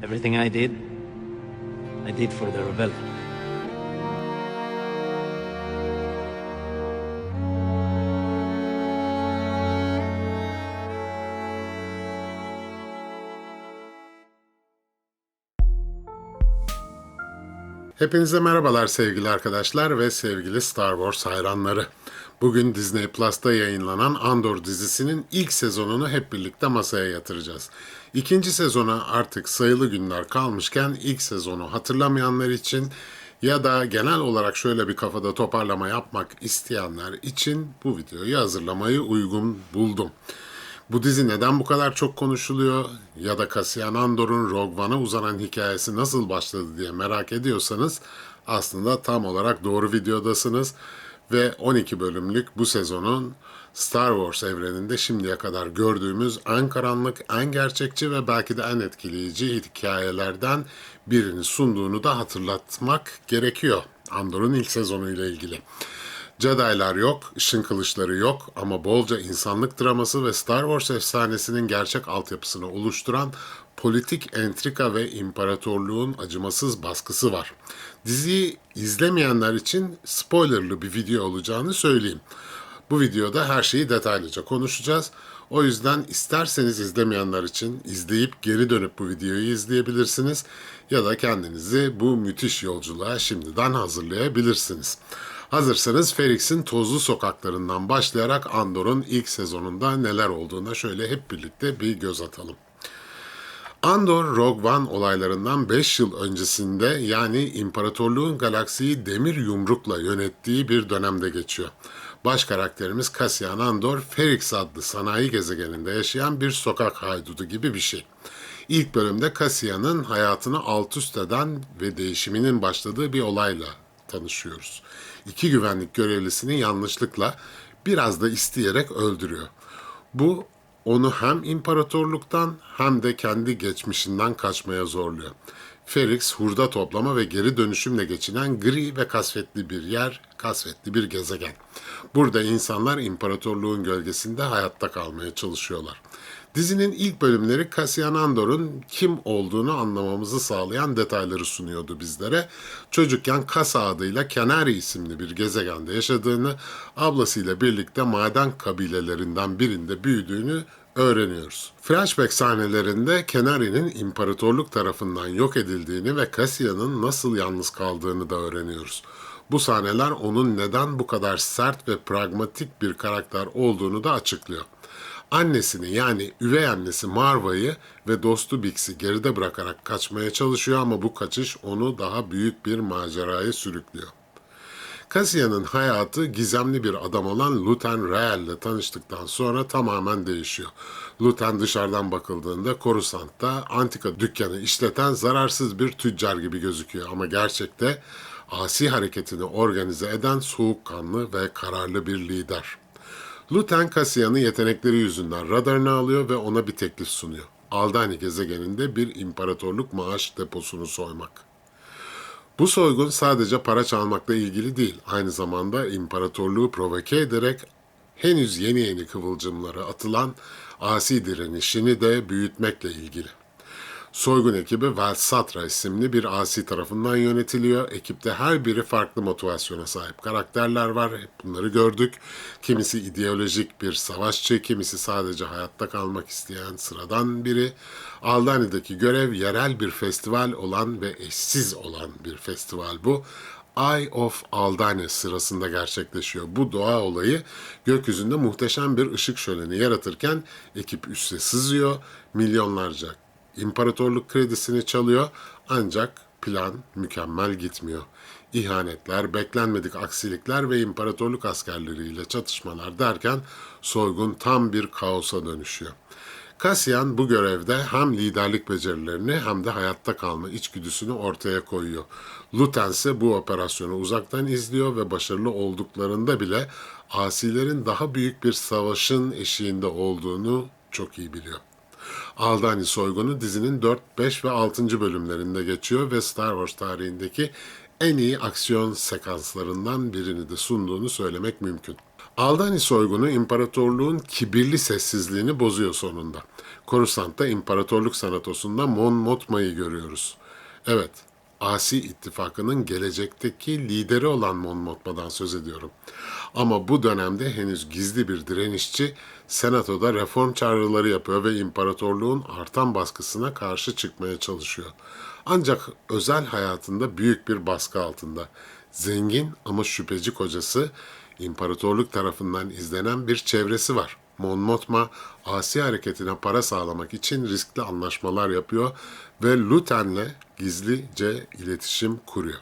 Everything I did, I did for the rebellion. Hepinize merhabalar sevgili arkadaşlar ve sevgili Star Wars hayranları. Bugün Disney Plus'ta yayınlanan Andor dizisinin ilk sezonunu hep birlikte masaya yatıracağız. İkinci sezona artık sayılı günler kalmışken ilk sezonu hatırlamayanlar için ya da genel olarak şöyle bir kafada toparlama yapmak isteyenler için bu videoyu hazırlamayı uygun buldum. Bu dizi neden bu kadar çok konuşuluyor ya da Cassian Andor'un Rogue One'a uzanan hikayesi nasıl başladı diye merak ediyorsanız aslında tam olarak doğru videodasınız ve 12 bölümlük bu sezonun Star Wars evreninde şimdiye kadar gördüğümüz en karanlık, en gerçekçi ve belki de en etkileyici hikayelerden birini sunduğunu da hatırlatmak gerekiyor Andor'un ilk sezonuyla ilgili. Jedi'lar yok, ışın kılıçları yok ama bolca insanlık draması ve Star Wars efsanesinin gerçek altyapısını oluşturan politik entrika ve imparatorluğun acımasız baskısı var. Diziyi izlemeyenler için spoilerlı bir video olacağını söyleyeyim. Bu videoda her şeyi detaylıca konuşacağız. O yüzden isterseniz izlemeyenler için izleyip geri dönüp bu videoyu izleyebilirsiniz ya da kendinizi bu müthiş yolculuğa şimdiden hazırlayabilirsiniz. Hazırsanız Ferix'in tozlu sokaklarından başlayarak Andor'un ilk sezonunda neler olduğuna şöyle hep birlikte bir göz atalım. Andor Rogue One olaylarından 5 yıl öncesinde yani İmparatorluğun galaksiyi demir yumrukla yönettiği bir dönemde geçiyor. Baş karakterimiz Cassian Andor, Ferix adlı sanayi gezegeninde yaşayan bir sokak haydudu gibi bir şey. İlk bölümde Cassian'ın hayatını alt üst eden ve değişiminin başladığı bir olayla tanışıyoruz. İki güvenlik görevlisini yanlışlıkla biraz da isteyerek öldürüyor. Bu onu hem imparatorluktan hem de kendi geçmişinden kaçmaya zorluyor. Ferix hurda toplama ve geri dönüşümle geçinen gri ve kasvetli bir yer, kasvetli bir gezegen. Burada insanlar imparatorluğun gölgesinde hayatta kalmaya çalışıyorlar. Dizinin ilk bölümleri Cassian Andor'un kim olduğunu anlamamızı sağlayan detayları sunuyordu bizlere. Çocukken Kasa adıyla Kenari isimli bir gezegende yaşadığını, ablasıyla birlikte maden kabilelerinden birinde büyüdüğünü öğreniyoruz. Flashback sahnelerinde Kenari'nin imparatorluk tarafından yok edildiğini ve Cassian'ın nasıl yalnız kaldığını da öğreniyoruz. Bu sahneler onun neden bu kadar sert ve pragmatik bir karakter olduğunu da açıklıyor. Annesini yani üvey annesi Marva'yı ve dostu Bix'i geride bırakarak kaçmaya çalışıyor ama bu kaçış onu daha büyük bir maceraya sürüklüyor. Cassian'ın hayatı gizemli bir adam olan Luten Rael ile tanıştıktan sonra tamamen değişiyor. Luten dışarıdan bakıldığında Coruscant'ta antika dükkanı işleten zararsız bir tüccar gibi gözüküyor ama gerçekte asi hareketini organize eden soğukkanlı ve kararlı bir lider. Luten Cassian'ı yetenekleri yüzünden radarına alıyor ve ona bir teklif sunuyor. Aldani gezegeninde bir imparatorluk maaş deposunu soymak. Bu soygun sadece para çalmakla ilgili değil, aynı zamanda imparatorluğu provoke ederek henüz yeni yeni kıvılcımları atılan asi direnişini de büyütmekle ilgili. Soygun ekibi Velsatra isimli bir asi tarafından yönetiliyor. Ekipte her biri farklı motivasyona sahip karakterler var. Hep bunları gördük. Kimisi ideolojik bir savaşçı, kimisi sadece hayatta kalmak isteyen sıradan biri. Aldani'deki görev yerel bir festival olan ve eşsiz olan bir festival bu. Eye of Aldani sırasında gerçekleşiyor. Bu doğa olayı gökyüzünde muhteşem bir ışık şöleni yaratırken ekip üste sızıyor. Milyonlarca İmparatorluk kredisini çalıyor ancak plan mükemmel gitmiyor. İhanetler, beklenmedik aksilikler ve imparatorluk askerleriyle çatışmalar derken soygun tam bir kaosa dönüşüyor. Cassian bu görevde hem liderlik becerilerini hem de hayatta kalma içgüdüsünü ortaya koyuyor. Luten ise bu operasyonu uzaktan izliyor ve başarılı olduklarında bile asilerin daha büyük bir savaşın eşiğinde olduğunu çok iyi biliyor. Aldani soygunu dizinin 4, 5 ve 6. bölümlerinde geçiyor ve Star Wars tarihindeki en iyi aksiyon sekanslarından birini de sunduğunu söylemek mümkün. Aldani soygunu imparatorluğun kibirli sessizliğini bozuyor sonunda. Coruscant'ta imparatorluk sanatosunda Mon Mothma'yı görüyoruz. Evet, Asi ittifakının gelecekteki lideri olan Mon Mothma'dan söz ediyorum. Ama bu dönemde henüz gizli bir direnişçi senatoda reform çağrıları yapıyor ve imparatorluğun artan baskısına karşı çıkmaya çalışıyor. Ancak özel hayatında büyük bir baskı altında. Zengin ama şüpheci kocası imparatorluk tarafından izlenen bir çevresi var. Mon Mothma Asi hareketine para sağlamak için riskli anlaşmalar yapıyor ve Luten'le gizlice iletişim kuruyor.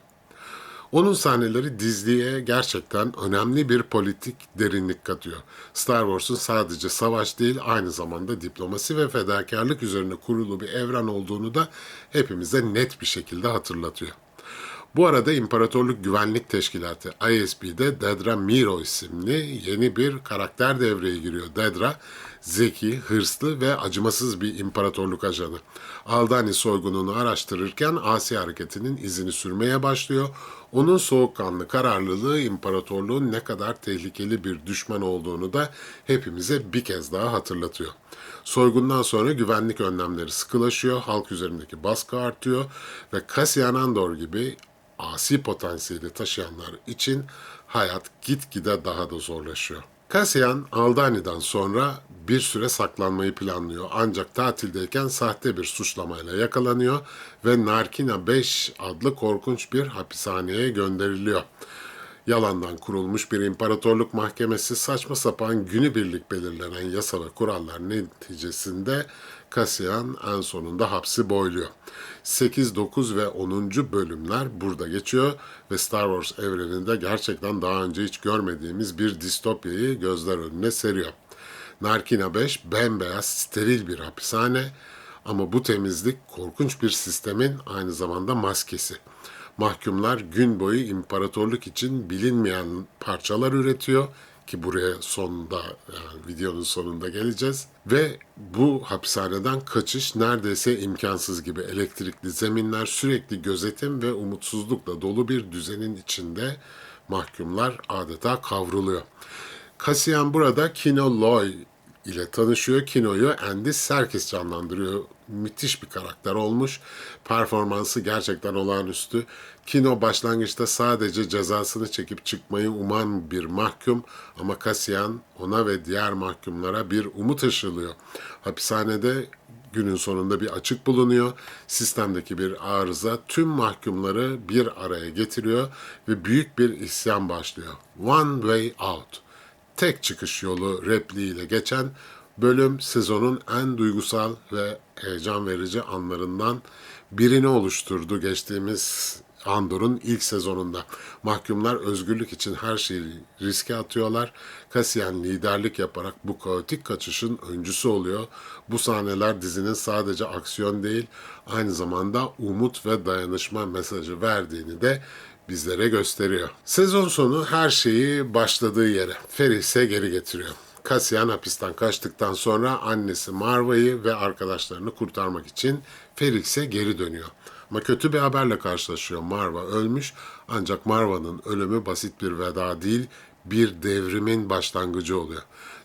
Onun sahneleri dizliğe gerçekten önemli bir politik derinlik katıyor. Star Wars'un sadece savaş değil aynı zamanda diplomasi ve fedakarlık üzerine kurulu bir evren olduğunu da hepimize net bir şekilde hatırlatıyor. Bu arada İmparatorluk Güvenlik Teşkilatı ISB'de Dedra Miro isimli yeni bir karakter devreye giriyor. Dedra zeki, hırslı ve acımasız bir imparatorluk ajanı. Aldani soygununu araştırırken Asi hareketinin izini sürmeye başlıyor. Onun soğukkanlı kararlılığı imparatorluğun ne kadar tehlikeli bir düşman olduğunu da hepimize bir kez daha hatırlatıyor. Soygundan sonra güvenlik önlemleri sıkılaşıyor, halk üzerindeki baskı artıyor ve Cassian Andor gibi asi potansiyeli taşıyanlar için hayat gitgide daha da zorlaşıyor. Cassian Aldani'den sonra bir süre saklanmayı planlıyor ancak tatildeyken sahte bir suçlamayla yakalanıyor ve Narkina 5 adlı korkunç bir hapishaneye gönderiliyor. Yalandan kurulmuş bir imparatorluk mahkemesi saçma sapan günübirlik belirlenen yasa ve kurallar neticesinde Cassian en sonunda hapsi boyluyor. 8, 9 ve 10. bölümler burada geçiyor ve Star Wars evreninde gerçekten daha önce hiç görmediğimiz bir distopyayı gözler önüne seriyor. Narkina 5 bembeyaz steril bir hapishane ama bu temizlik korkunç bir sistemin aynı zamanda maskesi. Mahkumlar gün boyu imparatorluk için bilinmeyen parçalar üretiyor ki buraya sonunda yani videonun sonunda geleceğiz ve bu hapishaneden kaçış neredeyse imkansız gibi elektrikli zeminler sürekli gözetim ve umutsuzlukla dolu bir düzenin içinde mahkumlar adeta kavruluyor. Cassian burada Kino Loy ile tanışıyor. Kino'yu Andy Serkis canlandırıyor. Müthiş bir karakter olmuş. Performansı gerçekten olağanüstü. Kino başlangıçta sadece cezasını çekip çıkmayı uman bir mahkum ama Cassian ona ve diğer mahkumlara bir umut ışılıyor. Hapishanede günün sonunda bir açık bulunuyor. Sistemdeki bir arıza tüm mahkumları bir araya getiriyor ve büyük bir isyan başlıyor. One way out tek çıkış yolu repliğiyle geçen bölüm sezonun en duygusal ve heyecan verici anlarından birini oluşturdu geçtiğimiz Andor'un ilk sezonunda. Mahkumlar özgürlük için her şeyi riske atıyorlar. Cassian liderlik yaparak bu kaotik kaçışın öncüsü oluyor. Bu sahneler dizinin sadece aksiyon değil, aynı zamanda umut ve dayanışma mesajı verdiğini de bizlere gösteriyor. Sezon sonu her şeyi başladığı yere Ferris'e geri getiriyor. Cassian hapisten kaçtıktan sonra annesi Marva'yı ve arkadaşlarını kurtarmak için Ferris'e geri dönüyor. Ama kötü bir haberle karşılaşıyor. Marva ölmüş ancak Marva'nın ölümü basit bir veda değil, bir devrimin başlangıcı oluyor.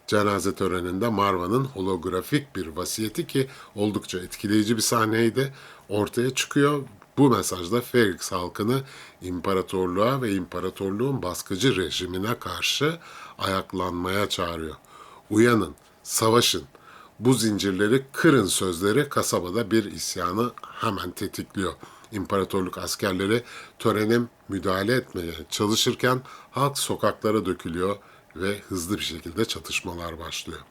Cenaze töreninde Marva'nın holografik bir vasiyeti ki oldukça etkileyici bir sahneydi ortaya çıkıyor bu mesajda Felix halkını imparatorluğa ve imparatorluğun baskıcı rejimine karşı ayaklanmaya çağırıyor. Uyanın, savaşın, bu zincirleri kırın sözleri kasabada bir isyanı hemen tetikliyor. İmparatorluk askerleri törene müdahale etmeye çalışırken halk sokaklara dökülüyor ve hızlı bir şekilde çatışmalar başlıyor.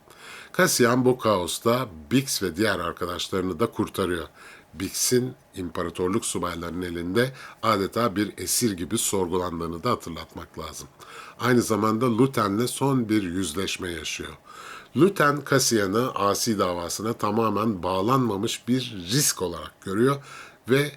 Cassian bu kaosta Bix ve diğer arkadaşlarını da kurtarıyor. Bix'in imparatorluk subaylarının elinde adeta bir esir gibi sorgulandığını da hatırlatmak lazım. Aynı zamanda Luten'le son bir yüzleşme yaşıyor. Luten Cassian'ı asi davasına tamamen bağlanmamış bir risk olarak görüyor ve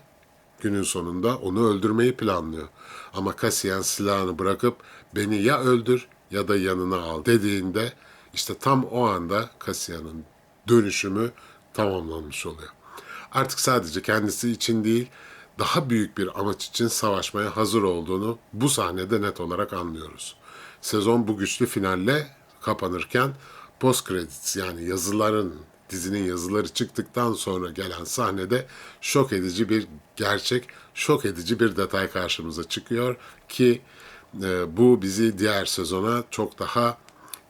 günün sonunda onu öldürmeyi planlıyor. Ama Cassian silahını bırakıp beni ya öldür ya da yanına al dediğinde işte tam o anda Cassian'ın dönüşümü tamamlanmış oluyor. Artık sadece kendisi için değil, daha büyük bir amaç için savaşmaya hazır olduğunu bu sahnede net olarak anlıyoruz. Sezon bu güçlü finalle kapanırken post credits yani yazıların dizinin yazıları çıktıktan sonra gelen sahnede şok edici bir gerçek, şok edici bir detay karşımıza çıkıyor ki e, bu bizi diğer sezona çok daha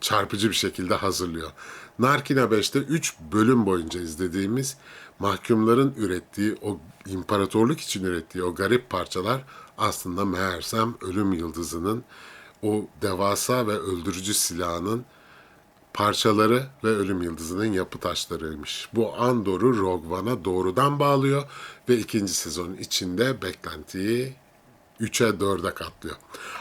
çarpıcı bir şekilde hazırlıyor. Narkina 5'te 3 bölüm boyunca izlediğimiz mahkumların ürettiği o imparatorluk için ürettiği o garip parçalar aslında meğersem ölüm yıldızının o devasa ve öldürücü silahının parçaları ve ölüm yıldızının yapı taşlarıymış. Bu Andor'u Rogue One'a doğrudan bağlıyor ve ikinci sezonun içinde beklentiyi 3'e 4'e katlıyor.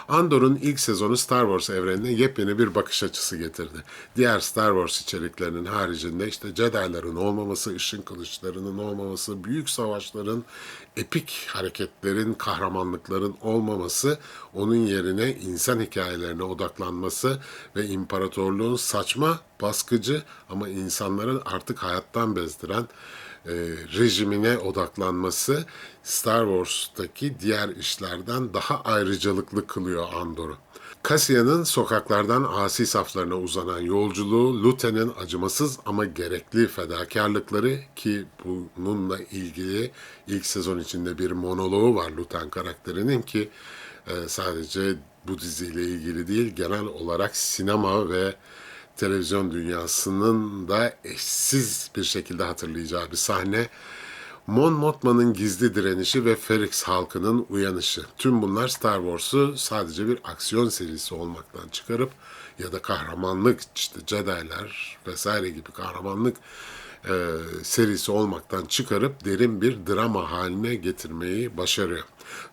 Andor'un ilk sezonu Star Wars evrenine yepyeni bir bakış açısı getirdi. Diğer Star Wars içeriklerinin haricinde işte Jedi'ların olmaması, ışın kılıçlarının olmaması, büyük savaşların, epik hareketlerin, kahramanlıkların olmaması, onun yerine insan hikayelerine odaklanması ve imparatorluğun saçma, baskıcı ama insanların artık hayattan bezdiren e, rejimine odaklanması Star Wars'taki diğer işlerden daha ayrıcalıklı kılıyor Andor'u. Cassian'ın sokaklardan asi saflarına uzanan yolculuğu, Lute'nin acımasız ama gerekli fedakarlıkları ki bununla ilgili ilk sezon içinde bir monoloğu var Luten karakterinin ki e, sadece bu diziyle ilgili değil genel olarak sinema ve televizyon dünyasının da eşsiz bir şekilde hatırlayacağı bir sahne. Mon Mothma'nın gizli direnişi ve Ferrix halkının uyanışı. Tüm bunlar Star Wars'u sadece bir aksiyon serisi olmaktan çıkarıp ya da kahramanlık işte Jedi'ler vesaire gibi kahramanlık e, serisi olmaktan çıkarıp derin bir drama haline getirmeyi başarıyor.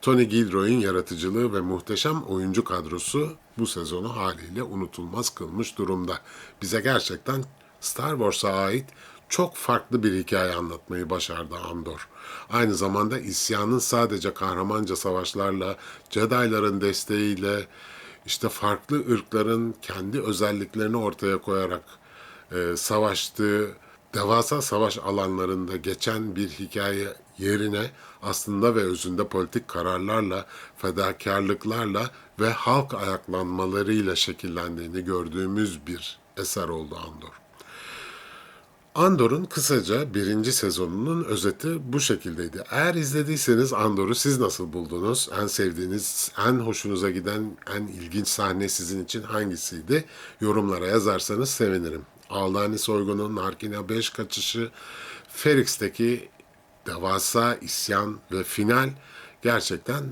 Tony Gilroy'un yaratıcılığı ve muhteşem oyuncu kadrosu bu sezonu haliyle unutulmaz kılmış durumda. Bize gerçekten Star Wars'a ait çok farklı bir hikaye anlatmayı başardı Andor. Aynı zamanda isyanın sadece kahramanca savaşlarla, Jedi'ların desteğiyle, işte farklı ırkların kendi özelliklerini ortaya koyarak e, savaştığı devasa savaş alanlarında geçen bir hikaye yerine aslında ve özünde politik kararlarla, fedakarlıklarla ve halk ayaklanmalarıyla şekillendiğini gördüğümüz bir eser oldu Andor. Andor'un kısaca birinci sezonunun özeti bu şekildeydi. Eğer izlediyseniz Andor'u siz nasıl buldunuz? En sevdiğiniz, en hoşunuza giden, en ilginç sahne sizin için hangisiydi? Yorumlara yazarsanız sevinirim. Aldani soygunu, Narkina 5 kaçışı, Ferix'teki devasa isyan ve final gerçekten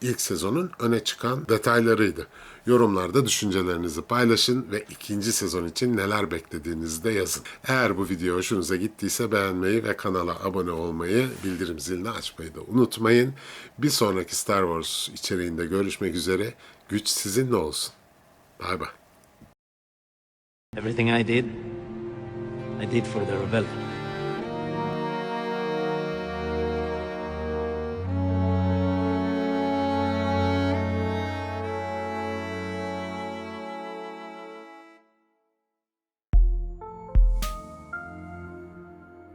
ilk sezonun öne çıkan detaylarıydı. Yorumlarda düşüncelerinizi paylaşın ve ikinci sezon için neler beklediğinizi de yazın. Eğer bu video hoşunuza gittiyse beğenmeyi ve kanala abone olmayı, bildirim zilini açmayı da unutmayın. Bir sonraki Star Wars içeriğinde görüşmek üzere. Güç sizinle olsun. Bay bay. Everything I did, I did for the rebellion.